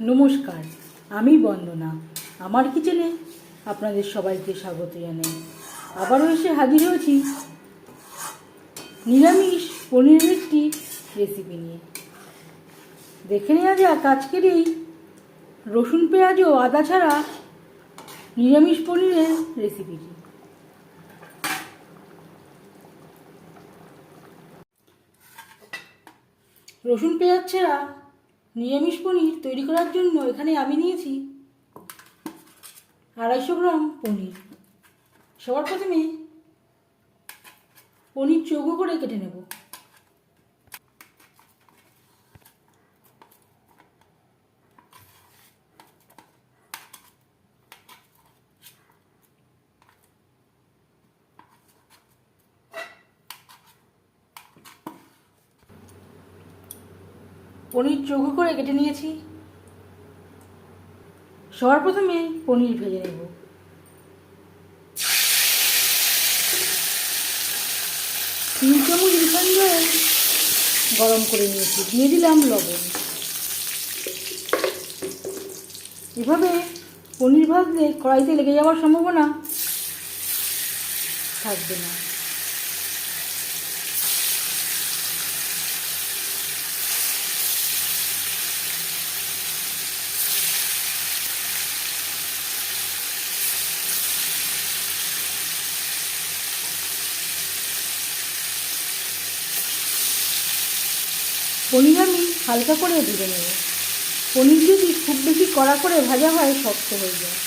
নমস্কার, আমি বন্দনা। আমার কিচেনে আপনাদের সবাইকে স্বাগত জানাই। আবারও এসে হাজির হয়েছি নিরামিষ পনিরের একটি রেসিপি নিয়ে। দেখে নেওয়া যাক, আজকের এই রসুন, পেঁয়াজ ও আদা ছাড়া নিরামিষ পনিরের রেসিপিটি রসুন, পেঁয়াজ ছাড়া নিরামিষ পনির তৈরি করার জন্য এখানে আমি নিয়েছি আড়াইশো গ্রাম পনির। সবার প্রথমে পনির চৌকো করে কেটে নেব। পনির চৌকো করে কেটে নিয়েছি। সবার প্রথমে পনির ভেজে নেব। তিন চামচ রিফাইন্ড অয়েল গরম করে নিয়েছি, দিয়ে দিলাম লবণ। এভাবে পনির ভাজলে কড়াইতে লেগে যাওয়ার সম্ভাবনা থাকবে না। পনির আমি হালকা করে ভেজে নেব। পনির যদি খুব বেশি কড়া করে ভাজা হয়, শক্ত হয়ে যায়।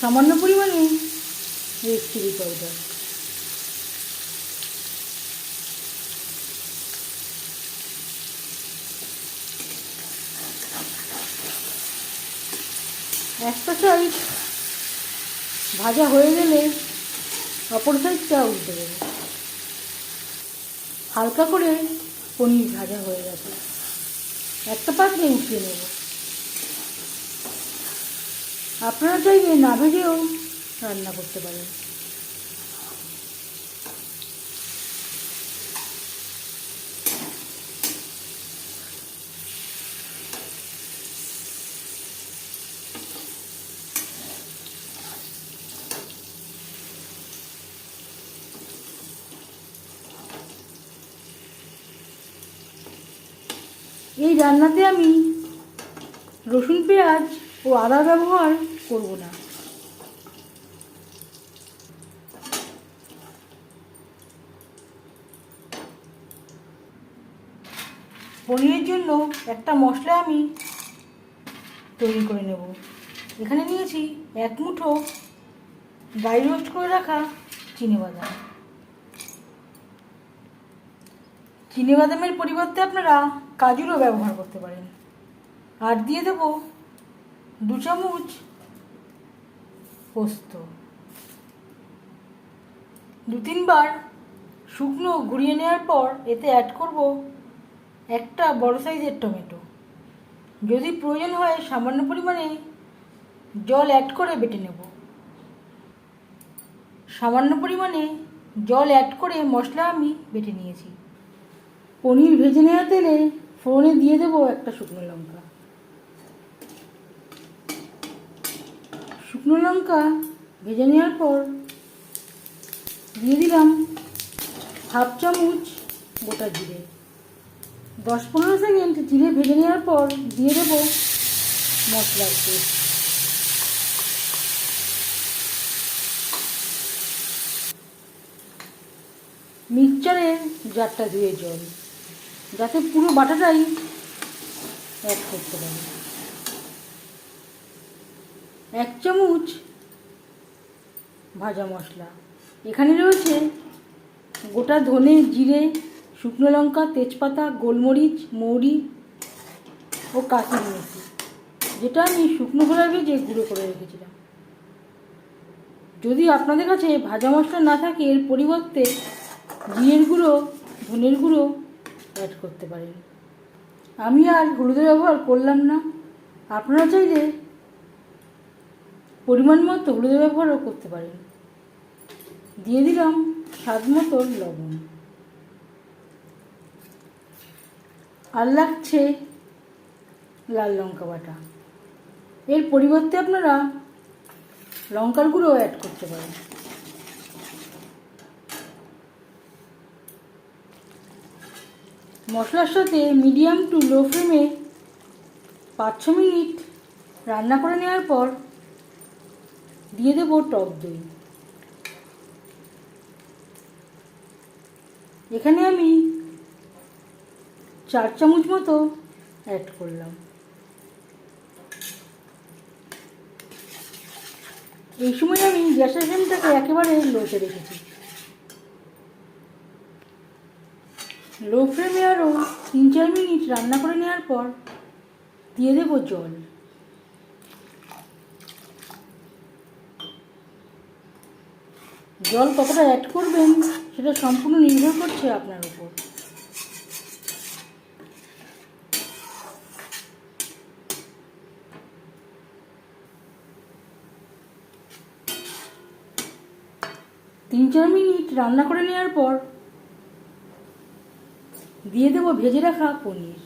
সামান্য পরিমাণে রেড চিলি পাউডার একটা সাইড ভাজা হয়ে গেলে অপর সাইডটা উল্টে দেবো। হালকা করে পনির ভাজা হয়ে গেছে। একটা পাত্রে উঠিয়ে নেব। আপনারা চাইলে না ভেজেও রান্না করতে পারেন। এই রান্নাতে আমি রসুন, পেঁয়াজ ও আদা ব্যবহার করব না। পনিরের জন্য একটা মশলা আমি তৈরি করে নেব। এখানে নিয়েছি এক মুঠো ড্রাই রোস্ট করে রাখা চিনেবাদাম চিনেবাদামের পরিবর্তে আপনারা কাজুরও ব্যবহার করতে পারেন। আর দিয়ে দেব দু চামচ পোস্ত। দু তিনবার শুকনো ঘুরিয়ে নেওয়ার পর এতে অ্যাড করব একটা বড় সাইজের টমেটো। যদি প্রয়োজন হয় সামান্য পরিমাণে জল অ্যাড করে বেটে নেব। সামান্য পরিমাণে জল অ্যাড করে মশলা আমি বেটে নিয়েছি। পনির ভেজে নেওয়া তেলে ফোড়নে দিয়ে দেবো একটা শুকনো লঙ্কা। শুকনো লঙ্কা ভেজে নেওয়ার পর দিয়ে দিলাম হাফ চামচ গোটা জিরে। দশ পনেরো সেকেন্ড জিরে ভেজে নেওয়ার পর দিয়ে দেবো মশলার পেস্ট। মিক্সচারের জারটা ধুয়ে জল। যাতে পুরো বাটাটাই অ্যাড করতে পারি। এক চামচ ভাজা মশলা। এখানে রয়েছে গোটা ধনে, জিরে, শুকনো লঙ্কা, তেজপাতা, গোলমরিচ, মৌরি ও কাঁচি মেথি, যেটা আমি শুকনো খোলা ভেজে গুঁড়ো করে রেখেছিলাম। যদি আপনাদের কাছে ভাজা মশলা না থাকে, এর পরিবর্তে জিরের গুঁড়ো, ধনের গুঁড়ো অ্যাড করতে পারেন আমি আর হলুদের ব্যবহার করলাম না। আপনারা চাইলে পরিমাণ মতো হলুদের ব্যবহারও করতে পারেন। দিয়ে দিলাম স্বাদ মতো লবণ। আর লাগছে লাল লঙ্কা বাটা। এর পরিবর্তে আপনারা লঙ্কার গুঁড়ো অ্যাড করতে পারেন। মশলার সাথে মিডিয়াম টু লো ফ্লেমে পাঁচ ছ মিনিট রান্না করে নেওয়ার পর দিয়ে দেবো টক দই। এখানে আমি চার চামচ মতো অ্যাড করলাম। এই সময় আমি গ্যাসের ফ্লেমটাকে একেবারে লোতে রেখেছি। লো ফ্লেমে আরও তিন চার মিনিট রান্না করে নেওয়ার পর দিয়ে দেবো জল। জল কতটা অ্যাড করবেন সেটা সম্পূর্ণ নির্ভর করছে আপনার উপর। তিন চার মিনিট রান্না করে নেওয়ার পর দিয়ে দেবো, ভেজে রাখা পনির।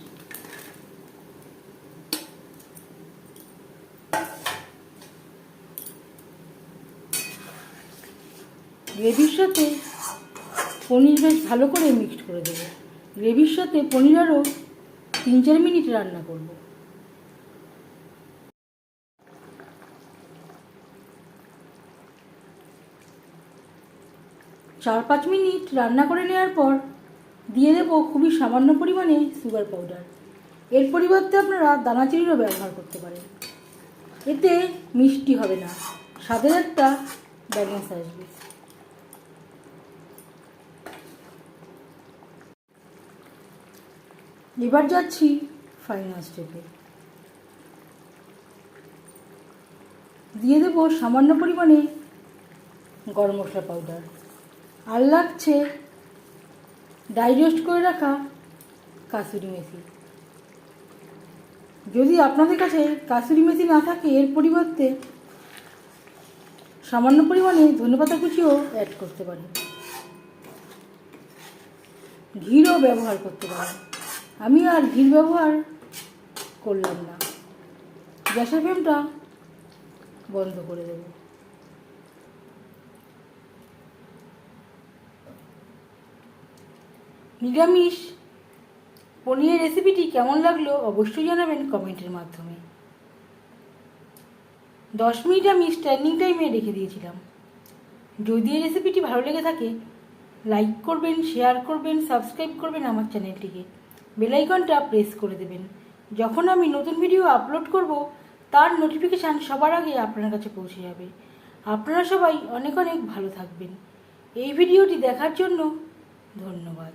গ্রেভির সাথে পনির বেশ ভালো করে মিক্সড করে দেবো। গ্রেভির সাথে পনির আরও তিন চার মিনিট রান্না করব। চার পাঁচ মিনিট রান্না করে নেওয়ার পর দিয়ে দেবো খুবই সামান্য পরিমাণে সুগার পাউডার এর পরিবর্তে আপনারা দানাচিনিরও ব্যবহার করতে পারেন। এতে মিষ্টি হবে না। স্বাদের একটা ব্যালেন্স আসবে। এবার যাচ্ছি ফাইনাল স্টেপে দিয়ে দেবো সামান্য পরিমাণে গরম মশলা পাউডার আর লাগছে ডাইজেস্ট করে রাখা কাসুরি মেথি। যদি আপনাদের কাছে কাসুরি মেথি না থাকে, এর পরিবর্তে সামান্য পরিমাণে ধনেপাতা কুচিও অ্যাড করতে পারেন। ঘিরও ব্যবহার করতে পারেন। আমি আর ঘির ব্যবহার করলাম না। গ্যাসের ফ্লেমটা বন্ধ করে দেব। নিরামিষ। পনিরের রেসিপিটি কেমন লাগল অবশ্যই জানাবেন কমেন্টের মাধ্যমে। দশ মিনিট আমি স্ট্যান্ডিং টাইমে রেখে দিয়েছিলাম। যদি এই রেসিপিটি ভালো লেগে থাকে লাইক করবেন শেয়ার করবেন সাবস্ক্রাইব করবেন আমার চ্যানেলটিকে বেলাইকনটা প্রেস করে দেবেন। যখন আমি নতুন ভিডিও আপলোড করব, তার নোটিফিকেশান সবার আগে আপনার কাছে পৌঁছে যাবে। আপনারা সবাই অনেক অনেক ভালো থাকবেন। এই ভিডিওটি দেখার জন্য ধন্যবাদ।